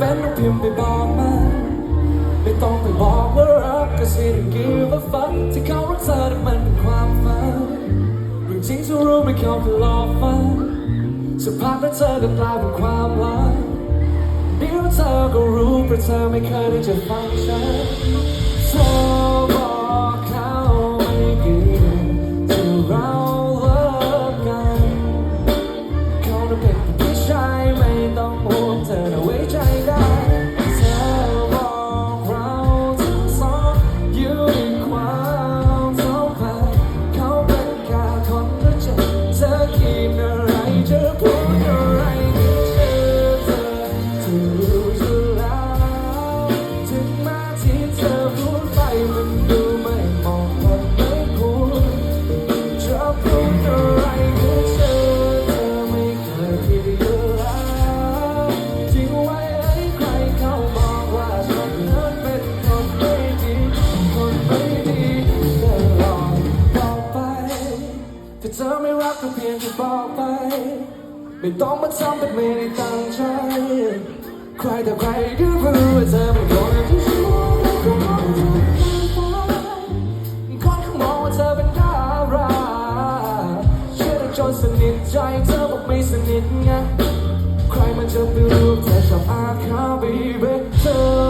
เป็นต้องพิมพ์ไปบอกมัน ไม่ต้องไปบอกว่ารักก็สิได้ give a fuck ที่เขารักเธอแต่มันเป็นความฝันเรื่องจริงที่รู้ไม่เขาแค่หลอกฝันสักพักแล้วเธอก็กลายเป็นความลับเดี๋ยวเธอก็รู้เพราะเธอไม่เคยได้จะฟังฉัน กก็เพียงแค่บอกไป ไม่ต้องมาทำเป็นไม่ได้ตั้งใจ ใครแต่ใครก็รู้ว่าเธอเป็นคนที่ฉันและก็มองเธอเป็นคนเขามองว่าเธอเป็นดาราเชื่อได้จนสนิทใจเธอบอกไม่สนิทไง ใครมันจะไปรู้เธอชอบอาบเขาบีเบเธอ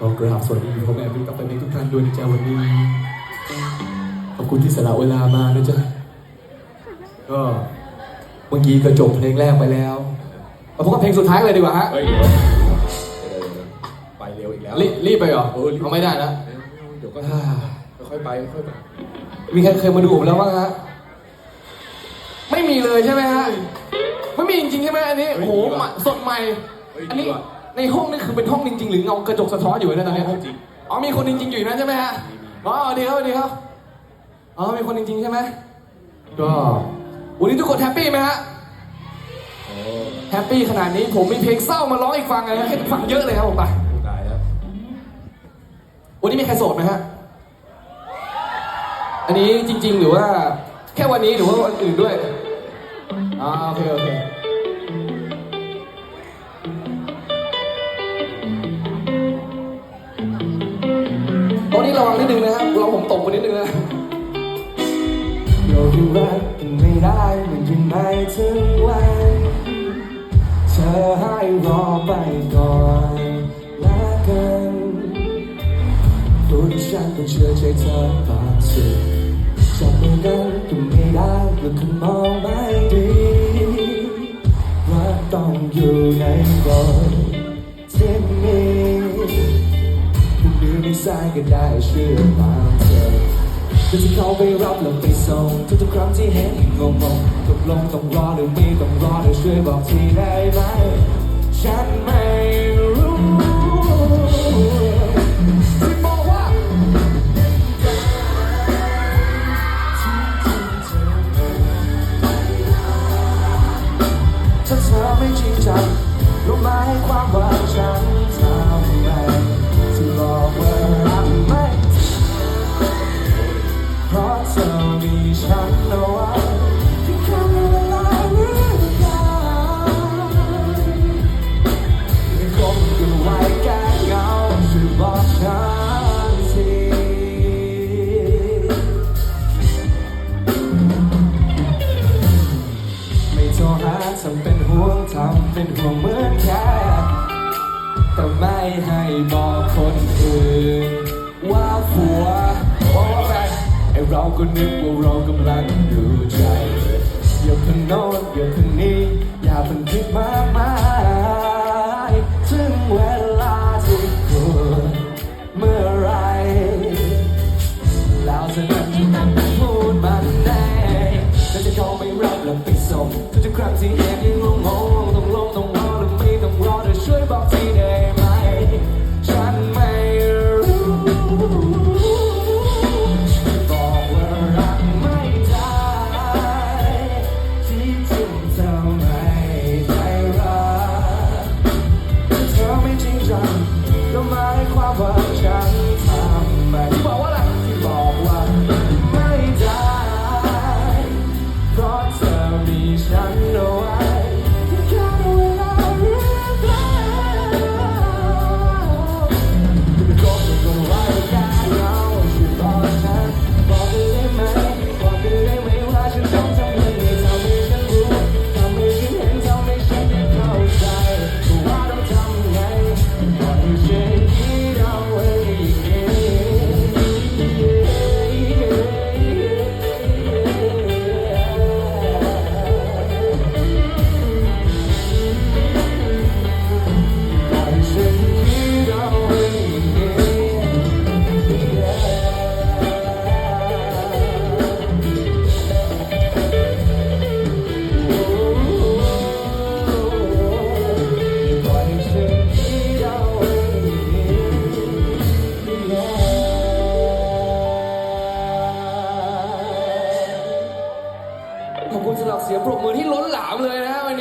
ก็กราบสวัสดีพ่อแม่พี่กับแฟนๆทุกท่านด้วยนะจ๊ะวันนี้ ขอบคุณที่สละเวลามานะจ๊ะ ก็เมื่อกี้ก็จบเพลงแรกไปแล้วมาพบกับเพลงสุดท้ายเลยดีกว่าฮะ เฮ้ยเดี๋ยวไปเร็วอีกแล้ว รีบรีบไปเหรอเออรีบ เอาไม่ได้นะ เดี๋ยวก็ค่อยๆไปค่อยๆไปมีใครเคยมาดูผมแล้วบ้างฮะ ไม่มีเลยใช่ไหมฮะ ไม่มีจริงๆใช่ไหมอันนี้ โอ้โหใหม่สดใหม่อันนี้ ในห้องนี่คือเป็นห้องจริงๆ หรือเงากระจกสะท้อนอยู่นะตอนนี้ห้องจริง อ๋อมีคนจริงๆอยู่นะใช่ไหมฮะอ๋อดีครับดีครับอ๋อมีคนจริงๆใช่ไหมก็วันนี้ทุกคนแฮปปี้ไหมฮะโอ้แฮปปี้ขนาดนี้ผมมีเพลงเศร้ามาร้องอีกฟังเลยนะให้ฟังเยอะเลยครับผมไปตายแล้ววันนี้มีใครโสดไหมฮะอันนี้จริง ๆ หรือว่า แค่วันนี้หรือว่าวันอื่นด้วยอ่าโอเคโอเค ระวังนิดนึงนะครับเราผมตกไปนิดนึงนะเรายังรักกันไม่ได้มันยังไม่ถึงวันเธอให้รอไปก่อนละกันตัวที่ฉันต้องเชื่อใจเธอบางสิ่งจับมือกันก็ไม่ได้แล้วคุณมองไม่ดีว่าต้องอยู่ในกฎที่ สายก็ได้เชื่อตามเธอจะที่เขาไปรับแล้วไปส่งทุกๆครั้งที่เห็นงงงตกลงต้องรอหรือไม่ต้องรอเธอช่วยบอกทีได้ไหมฉันไม่รู้ที่บอกว่าถ้าเธอไม่จริงจังรู้ไหมความว่าฉัน อนแค่แต่ไม่ให้บอกคนอื่น ว่าผัวว่าแฟนไอเราก็นึกว่าเรากำลังดูใจอย่าเพิ่งโน้นอย่าเพิ่งนี้ อย่าเพิ่งคิดมากมาย